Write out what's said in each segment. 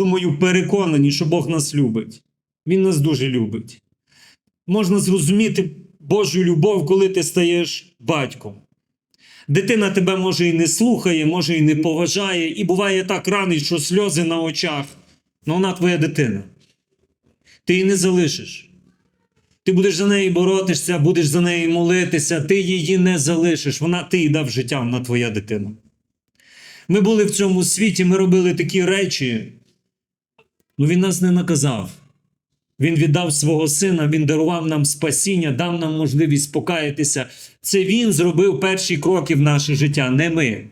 думаю, переконані, що Бог нас любить. Він нас дуже любить. Можна зрозуміти Божу любов, коли ти стаєш батьком. Дитина тебе може і не слухає, може і не поважає, і буває так ранить, що сльози на очах. Ну вона твоя дитина. Ти її не залишиш. Ти будеш за неї боротися, будеш за неї молитися, ти її не залишиш. Вона ти їй дав життя, вона твоя дитина. Ми були в цьому світі, ми робили такі речі. Ну він нас не наказав. Він віддав свого сина, він дарував нам спасіння, дав нам можливість покаятися. Це він зробив перші кроки в наше життя, не ми.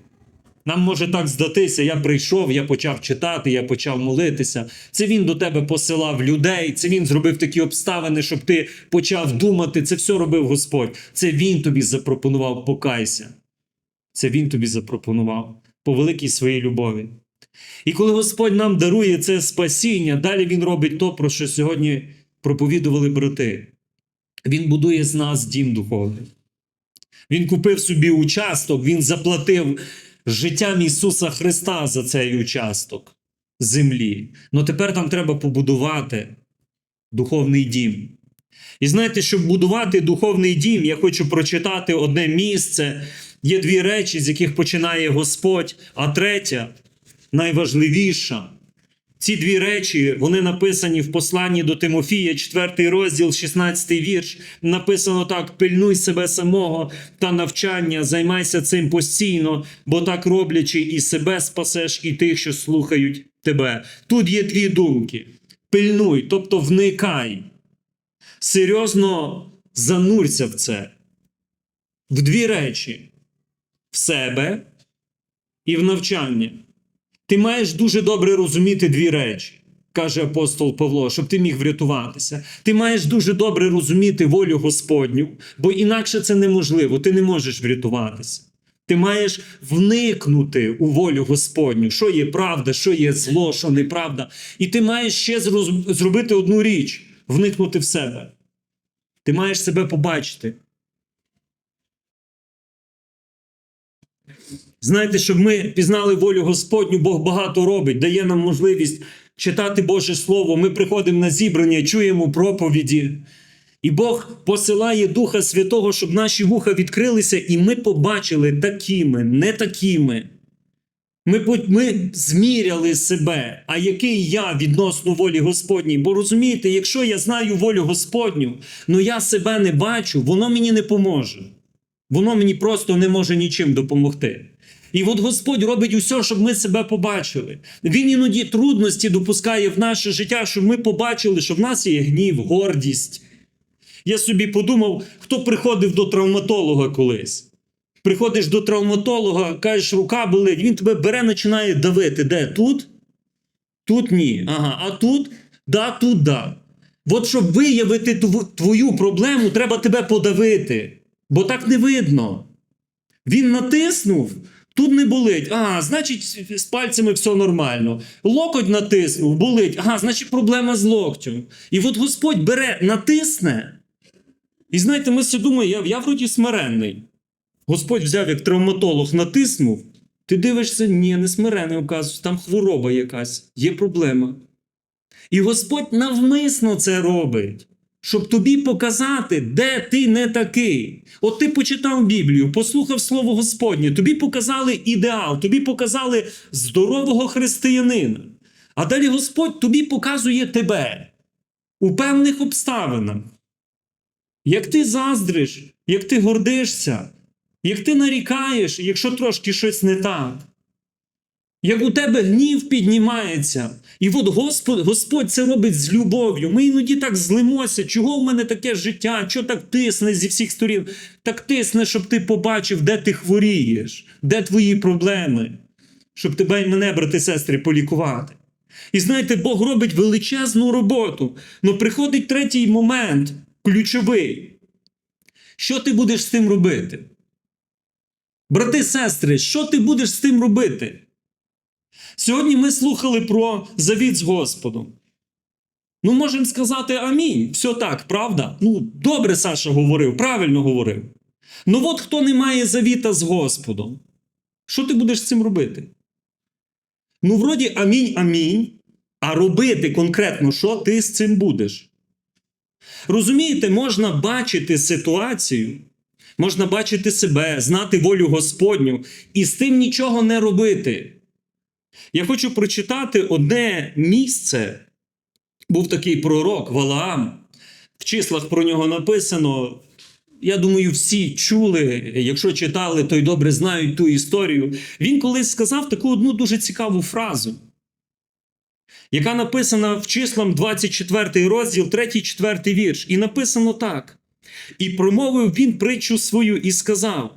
Нам може так здатися, я прийшов, я почав читати, я почав молитися. Це він до тебе посилав людей, це він зробив такі обставини, щоб ти почав думати. Це все робив Господь. Це він тобі запропонував покайся. Це він тобі запропонував по великій своїй любові. І коли Господь нам дарує це спасіння, далі Він робить то, про що сьогодні проповідували брати. Він будує з нас дім духовний. Він купив собі участок, він заплатив життям Ісуса Христа за цей участок землі. Ну тепер там треба побудувати духовний дім. І знаєте, щоб будувати духовний дім, я хочу прочитати одне місце. Є дві речі, з яких починає Господь, а третя найважливіша. Ці дві речі вони написані в посланні до Тимофія, 4 розділ, 16 вірш. Написано так: пильнуй себе самого та навчання, займайся цим постійно, бо так роблячи, і себе спасеш, і тих, що слухають тебе. Тут є дві думки: пильнуй, тобто вникай. Серйозно занурся в це. В дві речі: в себе і в навчання. Ти маєш дуже добре розуміти дві речі, каже апостол Павло, щоб ти міг врятуватися. Ти маєш дуже добре розуміти волю Господню, бо інакше це неможливо, ти не можеш врятуватися. Ти маєш вникнути у волю Господню, що є правда, що є зло, що неправда. І ти маєш ще зробити одну річ вникнути в себе. Ти маєш себе побачити. Знаєте, щоб ми пізнали волю Господню, Бог багато робить, дає нам можливість читати Боже Слово. Ми приходимо на зібрання, чуємо проповіді. І Бог посилає Духа Святого, щоб наші вуха відкрилися, і ми побачили такими, не такими. Ми, ми зміряли себе, а який я відносно волі Господній. Бо розумієте, якщо я знаю волю Господню, але я себе не бачу, воно мені не поможе. Воно мені просто не може нічим допомогти. І от Господь робить усе, щоб ми себе побачили. Він іноді трудності допускає в наше життя, щоб ми побачили, що в нас є гнів, гордість. Я собі подумав, хто приходив до травматолога колись. Приходиш до травматолога, кажеш, рука болить, він тебе бере, починає давити. Де? Тут? Тут ні. Ага, а тут? Да, тут да. От щоб виявити твою проблему, треба тебе подавити. Бо так не видно. Він натиснув, тут не болить. А, значить, з пальцями все нормально. Локоть натиснув, болить. Ага, значить, проблема з локтем. І от Господь бере, натисне. І знаєте, ми все думаємо, я, я вроді смиренний. Господь взяв як травматолог, натиснув. Ти дивишся, ні, не смиренний, оказується, там хвороба якась, є проблема. І Господь навмисно це робить, щоб тобі показати, де ти не такий. От ти почитав Біблію, послухав Слово Господнє, тобі показали ідеал, тобі показали здорового християнина. А далі Господь тобі показує тебе у певних обставинах. Як ти заздриш, як ти гордишся, як ти нарікаєш, якщо трошки щось не так. Як у тебе гнів піднімається, і от Господь, Господь це робить з любов'ю. Ми іноді так злимося, чого в мене таке життя, що так тисне зі всіх сторін? Так тисне, щоб ти побачив, де ти хворієш, де твої проблеми, щоб тебе і мене, брати сестри, полікувати. І знаєте, Бог робить величезну роботу. Ну приходить третій момент, ключовий. Що ти будеш з тим робити? Брати, сестри, що ти будеш з тим робити? Сьогодні ми слухали про завіт з Господом. Ну, можемо сказати амінь. Все так, правда? Ну, добре Саша говорив, правильно говорив. Ну от хто не має завіта з Господом, що ти будеш з цим робити? Ну, вроді амінь, амінь. А робити конкретно, що ти з цим будеш? Розумієте, можна бачити ситуацію, можна бачити себе, знати волю Господню і з тим нічого не робити. Я хочу прочитати одне місце. Був такий пророк Валаам. В числах про нього написано. Я думаю, всі чули, якщо читали, то й добре знають ту історію. Він колись сказав таку одну дуже цікаву фразу, яка написана в числам 24 розділ, 3-4 вірш. І написано так. І промовив він притчу свою і сказав: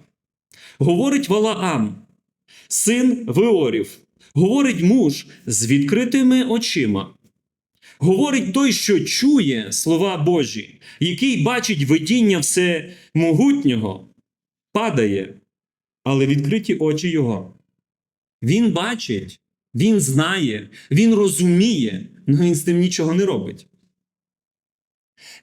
Говорить Валаам, син Веорів, говорить муж з відкритими очима. Говорить той, що чує слова Божі, який бачить видіння всемогутнього, падає, але відкриті очі його. Він бачить, він знає, він розуміє, але він з тим нічого не робить.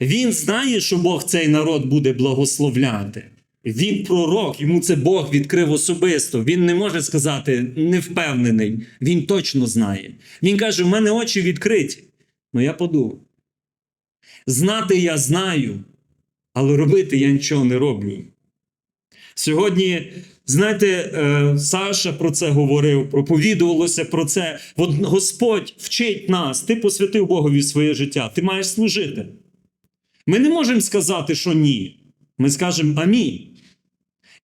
Він знає, що Бог цей народ буде благословляти. Він пророк, йому це Бог відкрив особисто. Він не може сказати не впевнений. Він точно знає. Він каже: в мене очі відкриті. Ну я подумав. Знати я знаю, але робити я нічого не роблю. Сьогодні, знаєте, е, Саша про це говорив, проповідувалося про це. Господь вчить нас, ти посвятив Богові своє життя, ти маєш служити. Ми не можемо сказати, що ні. Ми скажемо амінь.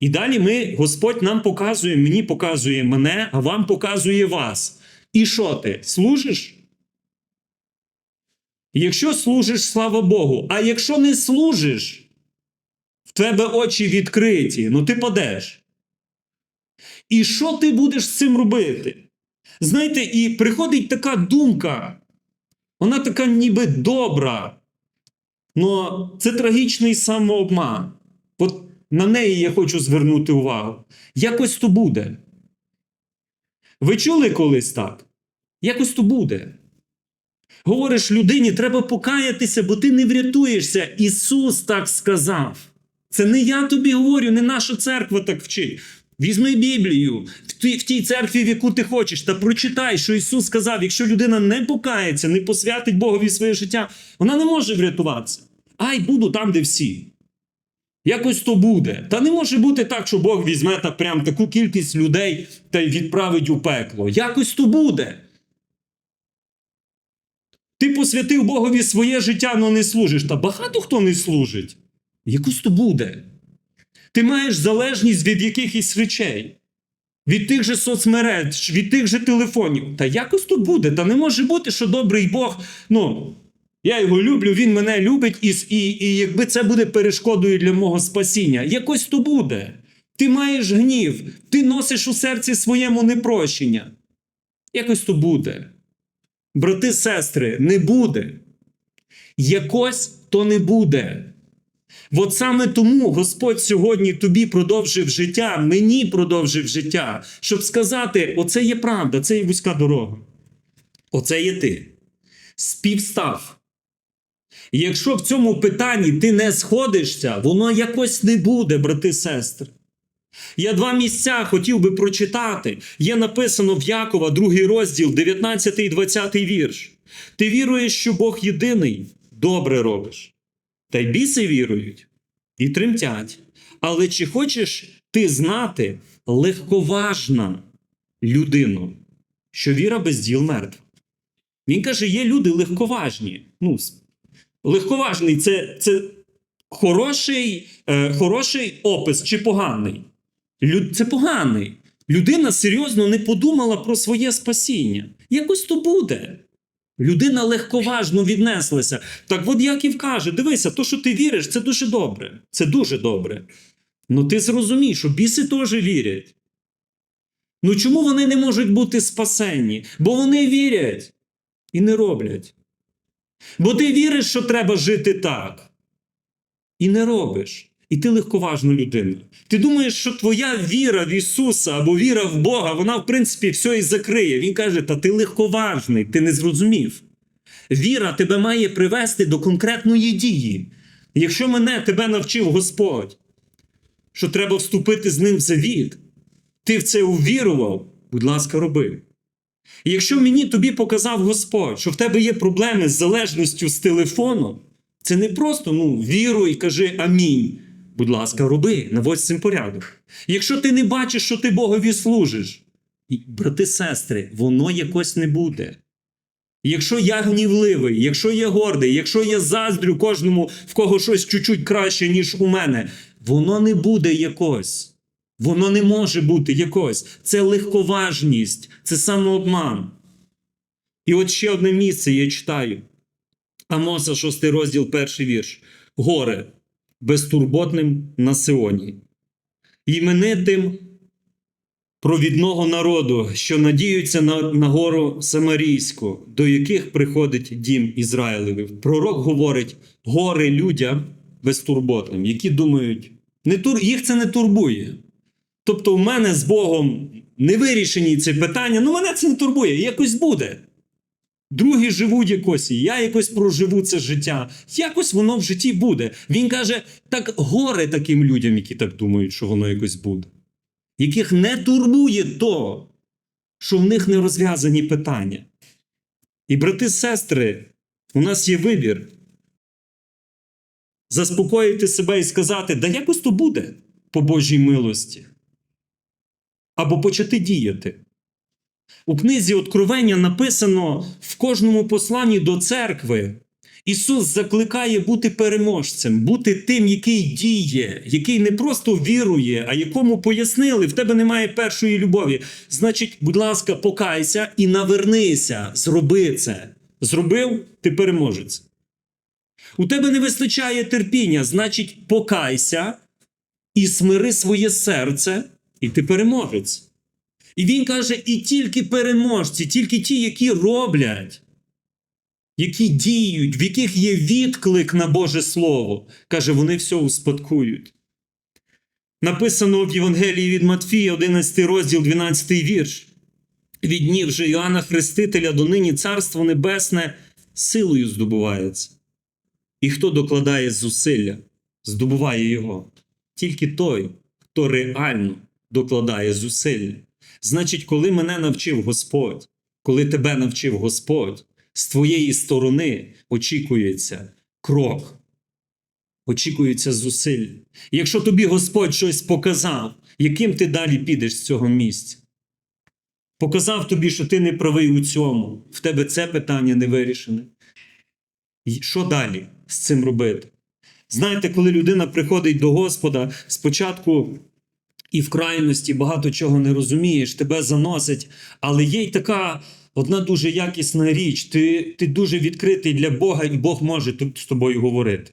І далі ми, Господь нам показує, мені показує мене, а вам показує вас. І що ти? Служиш? Якщо служиш, слава Богу. А якщо не служиш, в тебе очі відкриті, ну ти падеш. І що ти будеш з цим робити? Знаєте, і приходить така думка, вона така ніби добра. Но це трагічний самообман. На неї я хочу звернути увагу. Якось то буде. Ви чули колись так? Якось то буде. Говориш людині, треба покаятися, бо ти не врятуєшся. Ісус так сказав. Це не я тобі говорю, не наша церква так вчить. Візьми Біблію в тій церкві, в яку ти хочеш, та прочитай, що Ісус сказав: якщо людина не покається, не посвятить Богові своє життя, вона не може врятуватися. Ай, буду там, де всі. Якось то буде. Та не може бути так, що Бог візьме та прям таку кількість людей та й відправить у пекло. Якось то буде. Ти посвятив Богові своє життя, але не служиш. Та багато хто не служить. Якось то буде. Ти маєш залежність від якихось речей, від тих же соцмереж, від тих же телефонів. Та якось то буде. Та не може бути, що добрий Бог, ну, я його люблю, він мене любить, і, і, і якби це буде перешкодою для мого спасіння. Якось то буде. Ти маєш гнів, ти носиш у серці своєму непрощення. Якось то буде. Брати, сестри, не буде. Якось то не буде. От саме тому Господь сьогодні тобі продовжив життя, мені продовжив життя, щоб сказати: оце є правда, це є вузька дорога. Оце є ти. Співстав. Якщо в цьому питанні ти не сходишся, воно якось не буде, брати сестри. Я два місця хотів би прочитати. Є написано в Якова, другий розділ, 19 і 20 вірш. Ти віруєш, що Бог єдиний, добре робиш. Та й біси вірують і тремтять. Але чи хочеш ти знати легковажна людину, що віра без діл мертва? Він каже: є люди легковажні. Ну, легковажний це, це хороший, е, хороший опис чи поганий? Люд, це поганий. Людина серйозно не подумала про своє спасіння. Якось то буде. Людина легковажно віднеслася. Так от Яків каже: дивися, то, що ти віриш, це дуже добре. Це дуже добре. Ну ти зрозумій, що біси теж вірять. Ну чому вони не можуть бути спасенні? Бо вони вірять і не роблять. Бо ти віриш, що треба жити так. І не робиш. І ти легковажна людина. Ти думаєш, що твоя віра в Ісуса або віра в Бога, вона, в принципі, все і закриє. Він каже: Та ти легковажний, ти не зрозумів. Віра тебе має привести до конкретної дії. Якщо мене тебе навчив Господь, що треба вступити з ним в завіт, ти в це увірував, будь ласка, роби. І якщо мені тобі показав Господь, що в тебе є проблеми з залежністю з телефону, це не просто ну, віруй і кажи амінь. Будь ласка, роби, наводь цим порядок. Якщо ти не бачиш, що ти Богові служиш, брати, сестри, воно якось не буде. Якщо я гнівливий, якщо я гордий, якщо я заздрю кожному, в кого щось чуть-чуть краще, ніж у мене, воно не буде якось. Воно не може бути якось. Це легковажність, це самообман. І от ще одне місце я читаю. Амоса, 6 розділ, перший вірш. Горе безтурботним на Сионі. Іменитим провідного народу, що надіються на, на гору Самарійську, до яких приходить дім Ізраїлевів. Пророк говорить: горе людям безтурботним, які думають, не тур, їх це не турбує. Тобто, у мене з Богом не вирішені ці питання, ну мене це не турбує, якось буде. Другі живуть якось, і я якось проживу це життя. Якось воно в житті буде. Він каже: так горе таким людям, які так думають, що воно якось буде, яких не турбує то, що в них не розв'язані питання. І, брати, сестри, у нас є вибір. Заспокоїти себе і сказати, да якось то буде по Божій милості. Або почати діяти. У книзі Откровення написано в кожному посланні до церкви. Ісус закликає бути переможцем, бути тим, який діє, який не просто вірує, а якому пояснили, в тебе немає першої любові. Значить, будь ласка, покайся і навернися, зроби це. Зробив, ти переможець. У тебе не вистачає терпіння, значить, покайся і смири своє серце, і ти переможець. І він каже: і тільки переможці, тільки ті, які роблять, які діють, в яких є відклик на Боже Слово, каже, вони все успадкують. Написано в Євангелії від Матфія, 11 розділ, 12 вірш. Від днів же Іоанна Хрестителя донині Царство Небесне силою здобувається. І хто докладає зусилля, здобуває його. Тільки той, хто реально докладає зусилля. Значить, коли мене навчив Господь, коли тебе навчив Господь, з твоєї сторони очікується крок, очікується зусиль. Якщо тобі Господь щось показав, яким ти далі підеш з цього місця? Показав тобі, що ти не правий у цьому, в тебе це питання не вирішене. І Що далі з цим робити? Знаєте, коли людина приходить до Господа, спочатку і в крайності багато чого не розумієш, тебе заносить, але є й така одна дуже якісна річ. Ти, ти дуже відкритий для Бога, і Бог може тут з тобою говорити.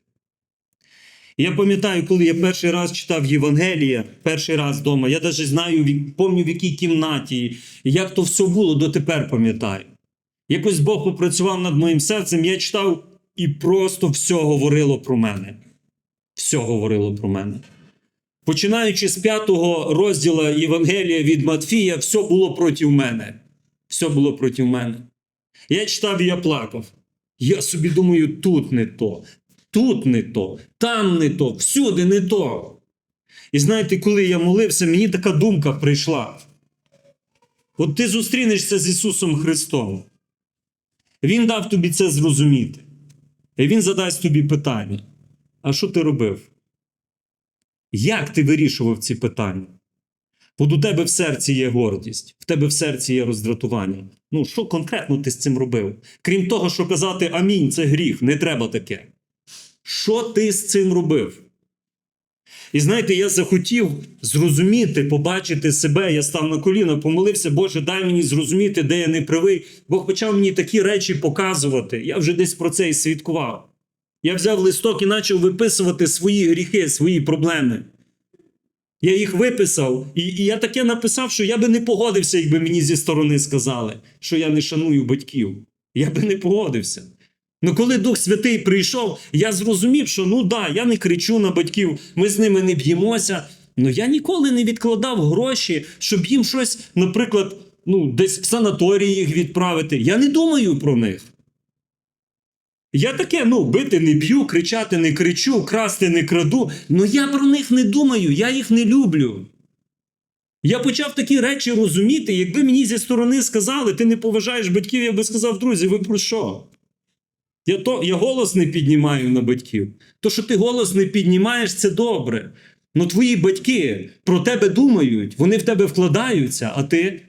Я пам'ятаю, коли я перший раз читав Євангелія, перший раз вдома, я навіть знаю, пам'ятаю, в якій кімнаті, як то все було, дотепер пам'ятаю. Якось Бог попрацював над моїм серцем, я читав і просто все говорило про мене. Все говорило про мене. Починаючи з п'ятого розділу Євангелія від Матфія, все було проти мене. Все було проти мене. Я читав і я плакав. Я собі думаю, тут не то, тут не то, там не то, всюди не то. І знаєте, коли я молився, мені така думка прийшла. От ти зустрінешся з Ісусом Христом. Він дав тобі це зрозуміти. І Він задасть тобі питання: а що ти робив? Як ти вирішував ці питання? От у тебе в серці є гордість, в тебе в серці є роздратування. Ну, що конкретно ти з цим робив? Крім того, що казати амінь, це гріх, не треба таке. Що ти з цим робив? І знаєте, я захотів зрозуміти, побачити себе. Я став на коліна, помолився, Боже, дай мені зрозуміти, де я не правий. Бог почав мені такі речі показувати. Я вже десь про це і свідкував. Я взяв листок і почав виписувати свої гріхи, свої проблеми. Я їх виписав, і, і я таке написав, що я би не погодився, якби мені зі сторони сказали, що я не шаную батьків. Я би не погодився. Ну, коли Дух Святий прийшов, я зрозумів, що ну да, я не кричу на батьків, ми з ними не б'ємося. Ну я ніколи не відкладав гроші, щоб їм щось, наприклад, ну, десь в санаторії їх відправити. Я не думаю про них. Я таке, ну, бити не б'ю, кричати не кричу, красти не краду. Ну я про них не думаю, я їх не люблю. Я почав такі речі розуміти. Якби мені зі сторони сказали, ти не поважаєш батьків, я би сказав, друзі, ви про що? Я, то, я голос не піднімаю на батьків. То, що ти голос не піднімаєш, це добре. Ну твої батьки про тебе думають, вони в тебе вкладаються, а ти.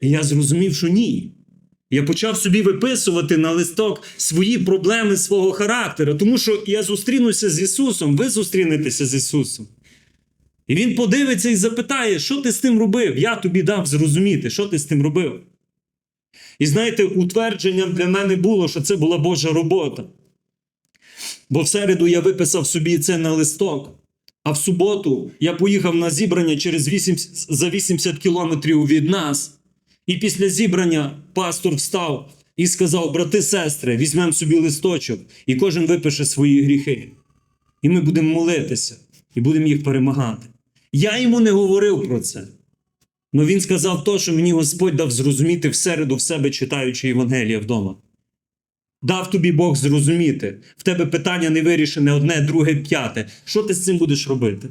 І я зрозумів, що ні. Я почав собі виписувати на листок свої проблеми свого характера, тому що я зустрінуся з Ісусом, ви зустрінетеся з Ісусом. І Він подивиться і запитає, що ти з тим робив? Я тобі дав зрозуміти, що ти з тим робив. І знаєте, утвердженням для мене було, що це була Божа робота. Бо в середу я виписав собі це на листок. А в суботу я поїхав на зібрання через 8, за 80 кілометрів від нас. І після зібрання пастор встав і сказав: брати, сестри, візьмемо собі листочок, і кожен випише свої гріхи. І ми будемо молитися, і будемо їх перемагати. Я йому не говорив про це. Але він сказав то, що мені Господь дав зрозуміти в середу в себе, читаючи Євангелія вдома. Дав тобі Бог зрозуміти. В тебе питання не вирішене одне, друге, п'яте. Що ти з цим будеш робити?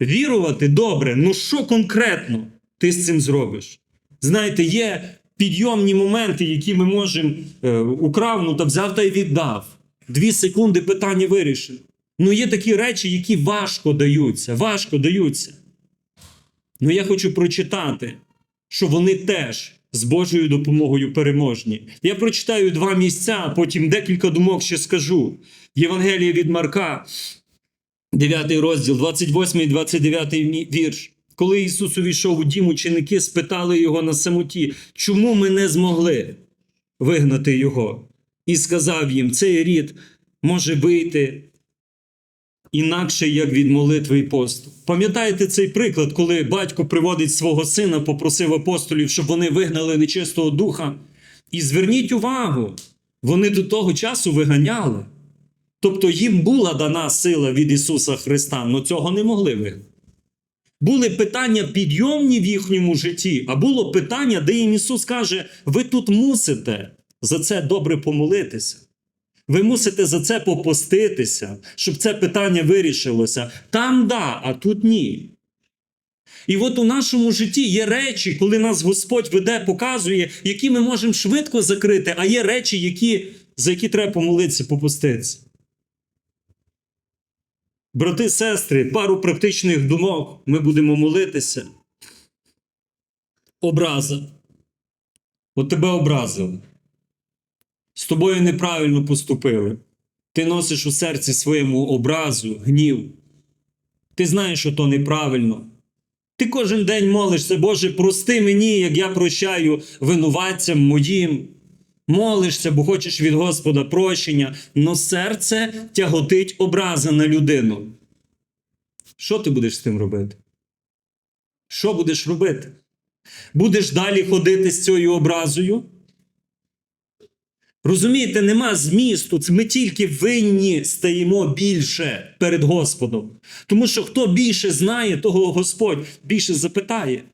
Вірувати добре, ну що конкретно ти з цим зробиш? Знаєте, є підйомні моменти, які ми можемо е, украв, ну та взяв та й віддав. Дві секунди питання вирішено. Ну є такі речі, які важко даються, важко даються. Ну я хочу прочитати, що вони теж з Божою допомогою переможні. Я прочитаю два місця, потім декілька думок ще скажу. Євангеліє від Марка, 9 розділ, 28 і 29 вірш. Коли Ісус увійшов у дім, ученики спитали його на самоті, чому ми не змогли вигнати його? І сказав їм: цей рід може вийти інакше, як від молитви і посту. Пам'ятаєте цей приклад, коли батько приводить свого сина, попросив апостолів, щоб вони вигнали нечистого духа. І зверніть увагу, вони до того часу виганяли. Тобто їм була дана сила від Ісуса Христа, але цього не могли вигнати. Були питання підйомні в їхньому житті, а було питання, де їм Ісус каже: ви тут мусите за це добре помолитися. Ви мусите за це попуститися, щоб це питання вирішилося. Там да, а тут ні. І от у нашому житті є речі, коли нас Господь веде, показує, які ми можемо швидко закрити, а є речі, які, за які треба помолитися, попуститися. Брати, сестри, пару практичних думок ми будемо молитися. Образа. От тебе образили. З тобою неправильно поступили. Ти носиш у серці своєму образу, гнів. Ти знаєш, що то неправильно. Ти кожен день молишся, Боже, прости мені, як я прощаю винуватцям моїм. Молишся, бо хочеш від Господа прощення, но серце тяготить образа на людину. Що ти будеш з тим робити? Що будеш робити? Будеш далі ходити з цією образою? Розумієте, нема змісту. Ми тільки винні стаємо більше перед Господом. Тому що хто більше знає, того Господь більше запитає.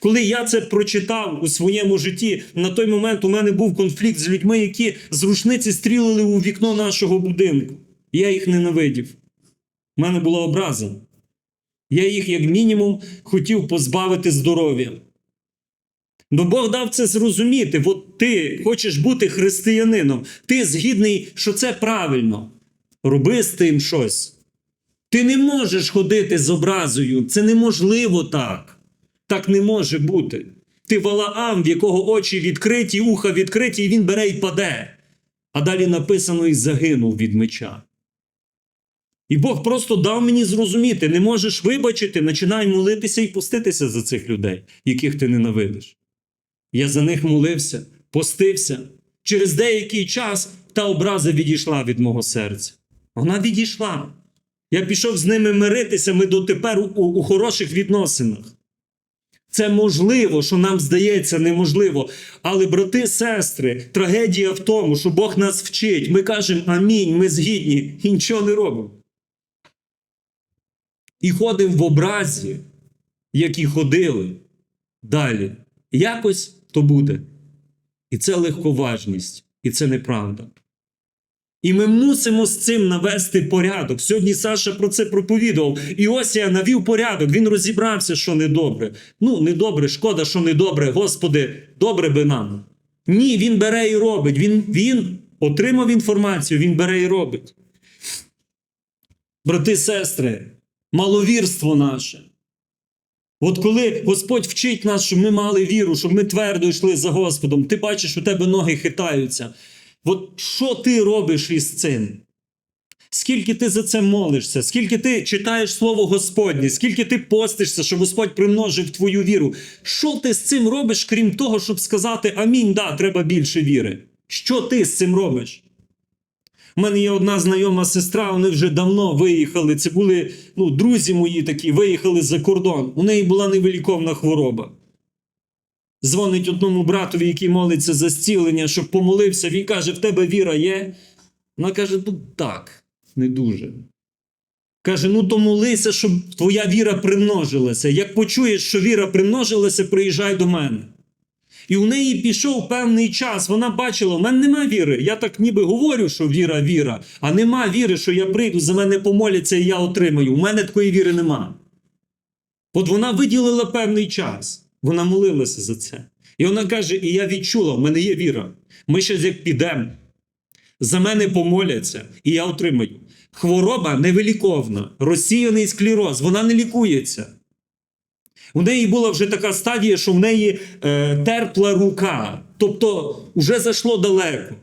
Коли я це прочитав у своєму житті, на той момент у мене був конфлікт з людьми, які з рушниці стрілили у вікно нашого будинку. Я їх ненавидів. У мене була образа. Я їх, як мінімум, хотів позбавити здоров'я. Ну Бог дав це зрозуміти. От ти хочеш бути християнином, ти згідний, що це правильно. Роби з тим щось. Ти не можеш ходити з образою. Це неможливо так. Так не може бути. Ти Валаам, в якого очі відкриті, уха відкриті, і він бере і паде. А далі написано і загинув від меча. І Бог просто дав мені зрозуміти: не можеш вибачити, починай молитися і пуститися за цих людей, яких ти ненавидиш. Я за них молився, постився. Через деякий час та образа відійшла від мого серця. Вона відійшла. Я пішов з ними миритися, ми дотепер у, у хороших відносинах. Це можливо, що нам здається неможливо. Але, брати, сестри, трагедія в тому, що Бог нас вчить. Ми кажемо амінь, ми згідні і нічого не робимо. І ходимо в образі, які ходили далі. Якось то буде. І це легковажність, і це неправда. І ми мусимо з цим навести порядок. Сьогодні Саша про це проповідував. І ось я навів порядок. Він розібрався, що недобре. Ну, недобре, шкода, що недобре. Господи, добре би нам. Ні, він бере і робить. Він, він отримав інформацію, він бере і робить. Брати, сестри, маловірство наше. От коли Господь вчить нас, щоб ми мали віру, щоб ми твердо йшли за Господом, ти бачиш, у тебе ноги хитаються. От що ти робиш із цим? Скільки ти за це молишся, скільки ти читаєш Слово Господнє, скільки ти постишся, щоб Господь примножив твою віру. Що ти з цим робиш, крім того, щоб сказати Амінь, да, треба більше віри? Що ти з цим робиш? У мене є одна знайома сестра, вони вже давно виїхали. Це були ну, друзі мої такі, виїхали за кордон. У неї була невиліковна хвороба. Дзвонить одному братові, який молиться за зцілення, щоб помолився. Він каже: в тебе віра є? Вона каже: ну так, не дуже. Каже: ну то молися, щоб твоя віра примножилася. Як почуєш, що віра примножилася, приїжджай до мене. І у неї пішов певний час. Вона бачила, у мене нема віри. Я так ніби говорю, що віра, віра, а нема віри, що я прийду, за мене помоляться і я отримаю. У мене такої віри нема. От вона виділила певний час. Вона молилася за це. І вона каже: І я відчула, в мене є віра. Ми ще як підемо. За мене помоляться, і я отримаю. Хвороба невиліковна, розсіяний склероз, вона не лікується. У неї була вже така стадія, що в неї е, терпла рука, тобто вже зайшло далеко.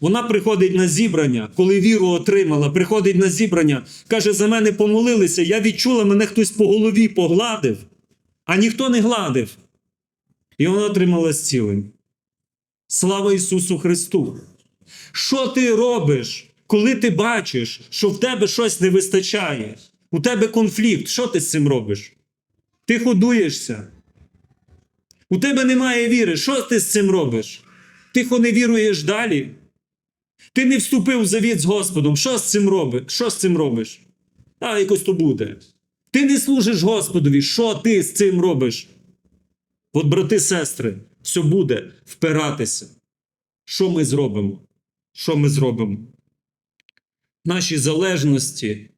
Вона приходить на зібрання, коли віру отримала, приходить на зібрання, каже: за мене помолилися, я відчула, мене хтось по голові погладив, а ніхто не гладив. І вона отримала зцілення. Слава Ісусу Христу! Що ти робиш, коли ти бачиш, що в тебе щось не вистачає? У тебе конфлікт, що ти з цим робиш? Ти ходуєшся. У тебе немає віри. Що ти з цим робиш? Тихо не віруєш далі. Ти не вступив в завіт з Господом. Що з цим робиш? Що з цим робиш? А якось то буде. Ти не служиш Господові. Що ти з цим робиш? От, брати, сестри, все буде впиратися. Що ми зробимо? Що ми зробимо? Наші залежності,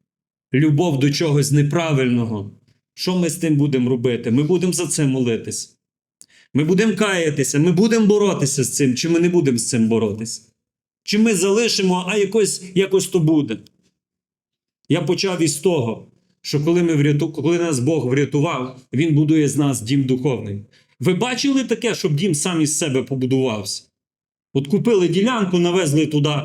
любов до чогось неправильного. Що ми з тим будемо робити? Ми будемо за це молитися. Ми будемо каятися, ми будемо боротися з цим, чи ми не будемо з цим боротися? Чи ми залишимо, а якось, якось то буде. Я почав із того, що коли, ми вряту... коли нас Бог врятував, Він будує з нас дім духовний. Ви бачили таке, щоб дім сам із себе побудувався? От купили ділянку, навезли туди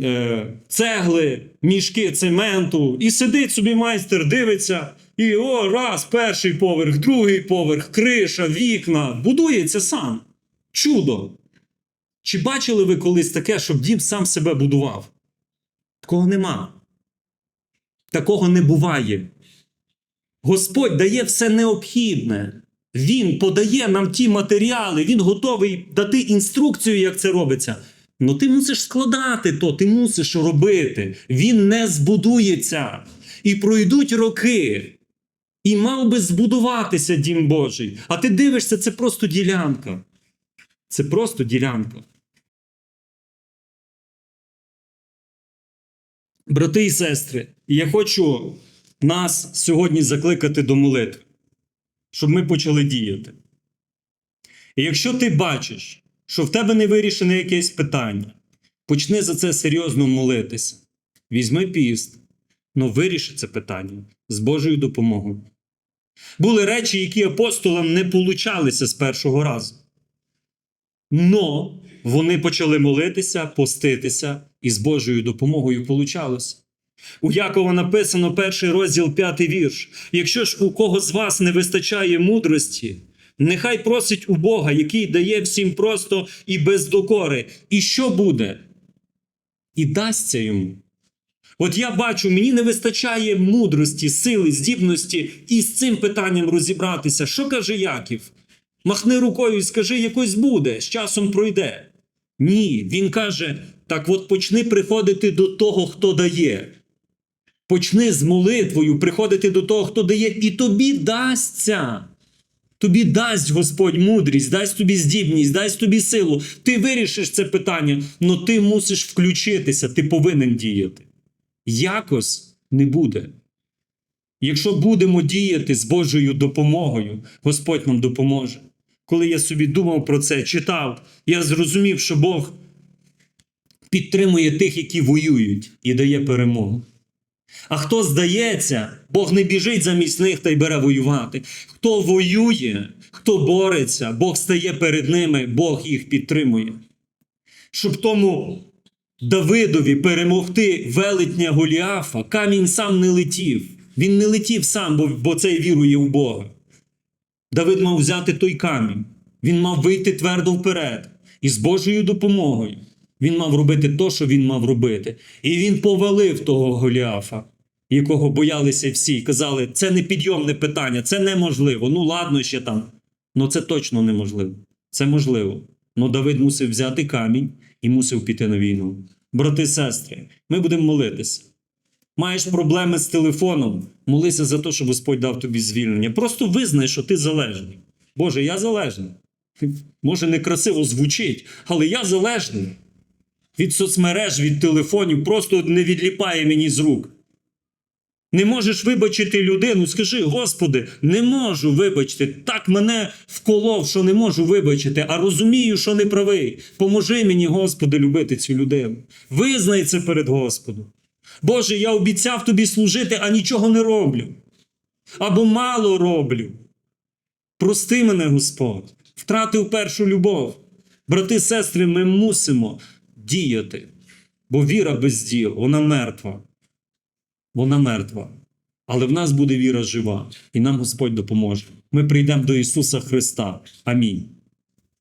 е, цегли, мішки цементу, і сидить собі майстер, дивиться, і о, раз, перший поверх, другий поверх, криша, вікна. Будується сам. Чудо. Чи бачили ви колись таке, щоб дім сам себе будував? Такого нема. Такого не буває. Господь дає все необхідне. Він подає нам ті матеріали, він готовий дати інструкцію, як це робиться. Ну ти мусиш складати то, ти мусиш робити. Він не збудується. І пройдуть роки. І мав би збудуватися дім Божий. А ти дивишся, це просто ділянка. Це просто ділянка. Брати і сестри, я хочу нас сьогодні закликати до молитви, щоб ми почали діяти. І якщо ти бачиш, що в тебе не вирішене якесь питання, почни за це серйозно молитися. Візьми піст, але виріши це питання з Божою допомогою. Були речі, які апостолам не получалися з першого разу. Но вони почали молитися, поститися, і з Божою допомогою получалося. У Якова написано перший розділ, п'ятий вірш. Якщо ж у кого з вас не вистачає мудрості, нехай просить у Бога, який дає всім просто і без докори. І що буде? І дасться йому. От я бачу, мені не вистачає мудрості, сили, здібності і з цим питанням розібратися. Що каже Яків? Махни рукою і скажи, якось буде, з часом пройде. Ні, він каже: так от почни приходити до того, хто дає. Почни з молитвою приходити до того, хто дає, і тобі дасться. Тобі дасть Господь мудрість, дасть тобі здібність, дасть тобі силу. Ти вирішиш це питання, але ти мусиш включитися, ти повинен діяти. Якось не буде. Якщо будемо діяти з Божою допомогою, Господь нам допоможе. Коли я собі думав про це, читав, я зрозумів, що Бог підтримує тих, які воюють, і дає перемогу. А хто здається, Бог не біжить замість них та й бере воювати. Хто воює, хто бореться, Бог стає перед ними, Бог їх підтримує. Щоб тому Давидові перемогти велетня Голіафа, камінь сам не летів. Він не летів сам, бо, бо цей вірує у Бога. Давид мав взяти той камінь. Він мав вийти твердо вперед. І з Божою допомогою він мав робити те, що він мав робити. І він повалив того Голіафа, якого боялися всі. Казали, це не підйомне питання, це неможливо. Ну, ладно, ще там. Ну це точно неможливо. Це можливо. Ну Давид мусив взяти камінь і мусив піти на війну. Брати, сестри, ми будемо молитися. Маєш проблеми з телефоном, молися за те, щоб Господь дав тобі звільнення. Просто визнай, що ти залежний. Боже, я залежний. Може, некрасиво звучить, але я залежний. Від соцмереж, від телефонів просто не відліпає мені з рук. Не можеш вибачити людину, скажи, Господи, не можу вибачити. Так мене вколов, що не можу вибачити, а розумію, що не правий. Поможи мені, Господи, любити цю людину. Визнай це перед Господом. Боже, я обіцяв тобі служити, а нічого не роблю. Або мало роблю. Прости мене, Господь, втратив першу любов. Брати, сестри, ми мусимо діяти, бо віра без діл, вона мертва. Вона мертва. Але в нас буде віра жива, і нам Господь допоможе. Ми прийдемо до Ісуса Христа. Амінь.